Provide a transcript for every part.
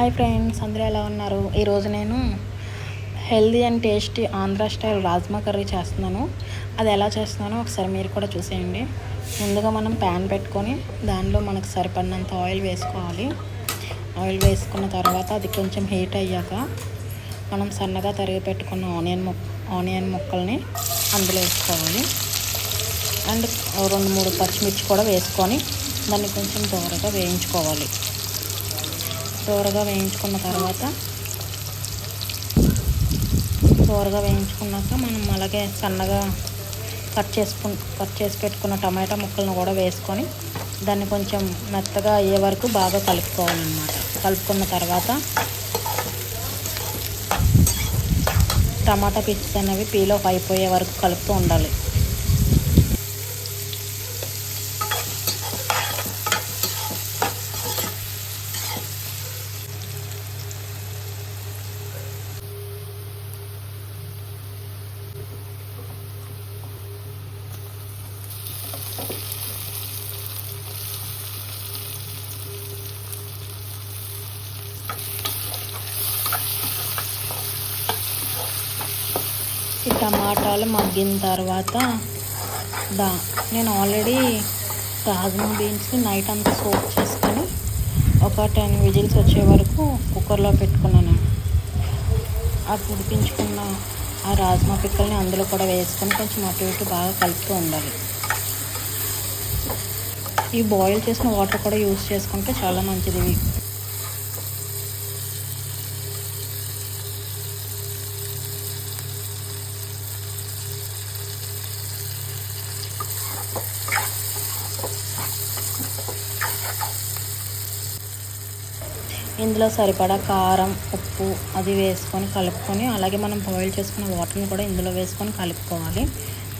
Hi friends అందరూ ఎలా ఉన్నారు? ఈరోజు నేను healthy and tasty Andhra style rajma curry చేస్తున్నాను. అది ఎలా చేస్తున్నానో ఒకసారి మీరు కూడా చూసేయండి. ముందుగా మనం ప్యాన్ పెట్టుకొని దానిలో మనకు సరిపడినంత ఆయిల్ వేసుకోవాలి. ఆయిల్ వేసుకున్న తర్వాత అది కొంచెం హీట్ అయ్యాక మనం సన్నగా తరిగి పెట్టుకున్న ఆనియన్ ముక్ ఆనియన్ ముక్కల్ని అందులో వేసుకోవాలి. అండ్ రెండు మూడు పచ్చిమిర్చి కూడా వేసుకొని దాన్ని కొంచెం దూరగా వేయించుకోవాలి. దూరగా వేయించుకున్న తర్వాత దూరగా వేయించుకున్నాక మనం అలాగే సన్నగా కట్ చేసుకు కట్ చేసి పెట్టుకున్న టమాటా ముక్కలను కూడా వేసుకొని దాన్ని కొంచెం మెత్తగా అయ్యే వరకు బాగా కలుపుకోవాలన్నమాట. కలుపుకున్న తర్వాత టమాటా పీసెస్ అనేవి పీల్ అయిపోయే వరకు కలుపుతూ ఉండాలి. ఈ టమాటాలు మగ్గిన తర్వాత దా నేను ఆల్రెడీ రాజ్మా బీన్స్ని నైట్ అంతా సోప్ చేసుకొని ఒక టెన్ విజిల్స్ వచ్చే వరకు కుక్కర్లో పెట్టుకున్నాను. ఆ ఉడిపించుకున్న ఆ రాజ్మా పిక్కల్ని అందులో కూడా వేసుకొని కొంచెం అటు ఇటు బాగా కలుపుతూ ఉండాలి. ఈ బాయిల్ చేసిన వాటర్ కూడా యూస్ చేసుకుంటే చాలా మంచిది. ఇందులో సరిపడా కారం ఉప్పు అది వేసుకొని కలుపుకొని అలాగే మనం బాయిల్ చేసుకున్న వాటర్ని కూడా ఇందులో వేసుకొని కలుపుకోవాలి.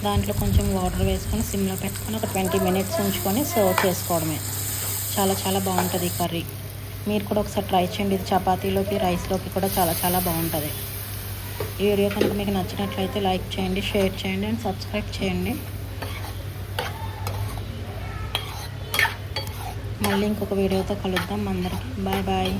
దాంట్లో కొంచెం వాటర్ వేసుకొని సిమ్లో పెట్టుకొని ఒక ట్వంటీ మినిట్స్ ఉంచుకొని సర్వ్ చేసుకోవడమే. చాలా చాలా బాగుంటుంది ఈ కర్రీ. మీరు కూడా ఒకసారి ట్రై చేయండి. ఇది చపాతీలోకి రైస్లోకి కూడా చాలా చాలా బాగుంటుంది. ఈ వీడియో కనుక మీకు నచ్చినట్లయితే లైక్ చేయండి షేర్ చేయండి అండ్ సబ్స్క్రైబ్ చేయండి. మళ్ళీ ఇంకొక వీడియోతో కలుద్దాం. అందరికీ బాయ్ బాయ్